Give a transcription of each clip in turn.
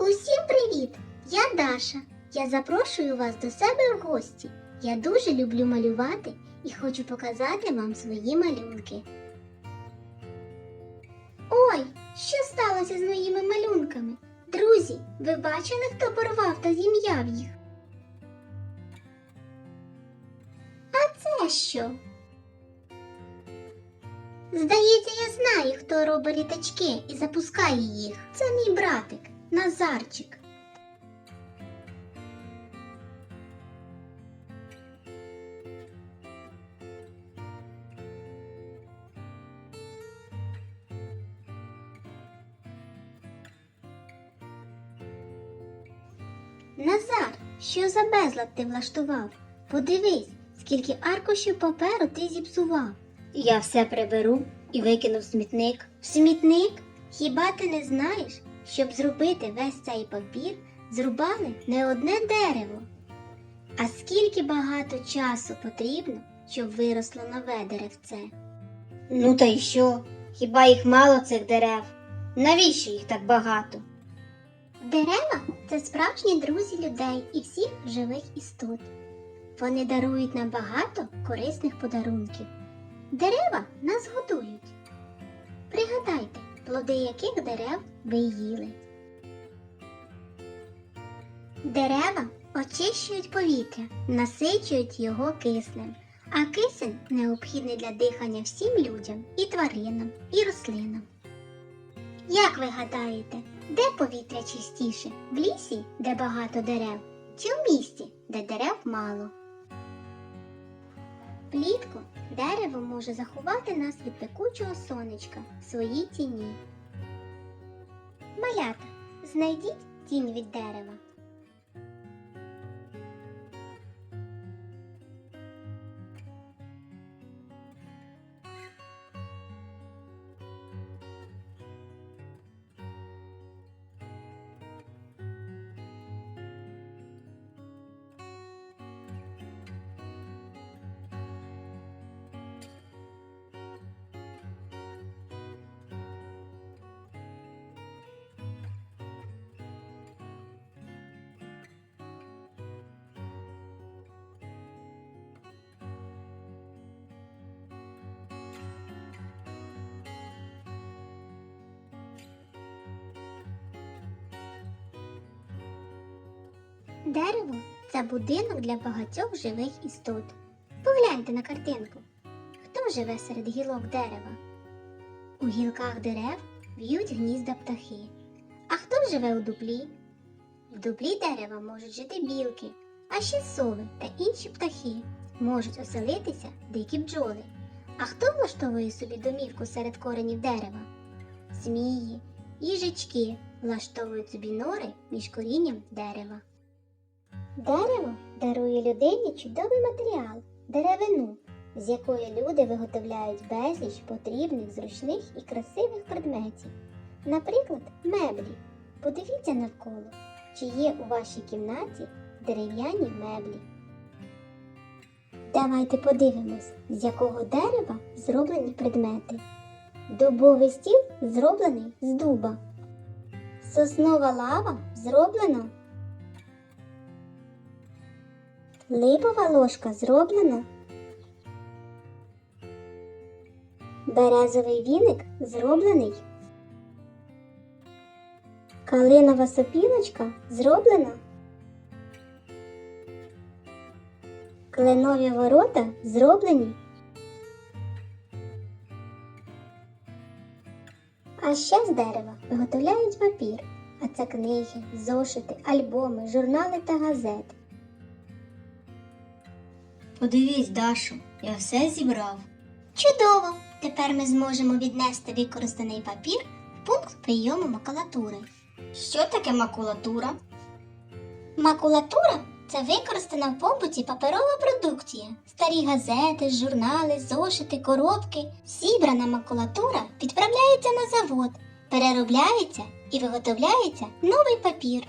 Усім привіт! Я Даша. Я запрошую вас до себе в гості. Я дуже люблю малювати і хочу показати вам свої малюнки. Ой, що сталося з моїми малюнками? Друзі, ви бачили, хто порвав та зім'яв їх? А це що? Здається, я знаю, хто робить літачки і запускає їх. Це мій братик Назарчик. Назар, що за безлад ти влаштував? Подивись, скільки аркушів паперу ти зіпсував. Я все приберу і викину в смітник. В смітник? Хіба ти не знаєш, щоб зробити весь цей папір, зрубали не одне дерево? А скільки багато часу потрібно, щоб виросло нове деревце? Ну та й що? Хіба їх мало цих дерев? Навіщо їх так багато? Дерева це справжні друзі людей і всіх живих істот. Вони дарують нам багато корисних подарунків. Дерева нас плоди яких дерев ви їли. Дерева очищують повітря, насичують його киснем, а кисень необхідний для дихання всім людям і тваринам, і рослинам. Як ви гадаєте, де повітря чистіше? В лісі, де багато дерев, чи в місті, де дерев мало? Влітку дерево може заховати нас від пекучого сонечка в своїй тіні. Малята, знайдіть тінь від дерева. Дерево це будинок для багатьох живих істот. Погляньте на картинку. Хто живе серед гілок дерева? У гілках дерев в'ють гнізда птахи. А хто живе у дуплі? В дуплі дерева можуть жити білки, а ще сови та інші птахи. Можуть оселитися дикі бджоли. А хто влаштовує собі домівку серед коренів дерева? Змії, їжачки влаштовують собі нори між корінням дерева. Дерево дарує людині чудовий матеріал деревину, з якої люди виготовляють безліч потрібних, зручних і красивих предметів. Наприклад, меблі. Подивіться навколо, чи є у вашій кімнаті дерев'яні меблі. Давайте подивимось, з якого дерева зроблені предмети. Дубовий стіл зроблений з дуба. Соснова лава зроблена Липова ложка зроблена. Березовий віник зроблений. Калинова сопілочка зроблена. Кленові ворота зроблені. А ще з дерева виготовляють папір, а це книги, зошити, альбоми, журнали та газети. Подивись, Дашо, я все зібрав. Чудово! Тепер ми зможемо віднести використаний папір в пункт прийому макулатури. Що таке макулатура? Макулатура це використана в побуті паперова продукція. Старі газети, журнали, зошити, коробки. Зібрана макулатура відправляється на завод, переробляється і виготовляється новий папір.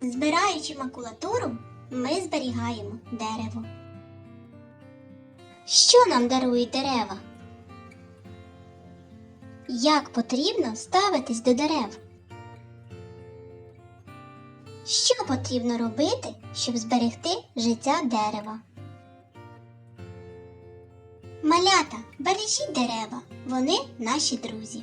Збираючи макулатуру, ми зберігаємо дерево. Що нам дарують дерева? Як потрібно ставитись до дерев? Що потрібно робити, щоб зберегти життя дерева? Малята, бережіть дерева, вони наші друзі.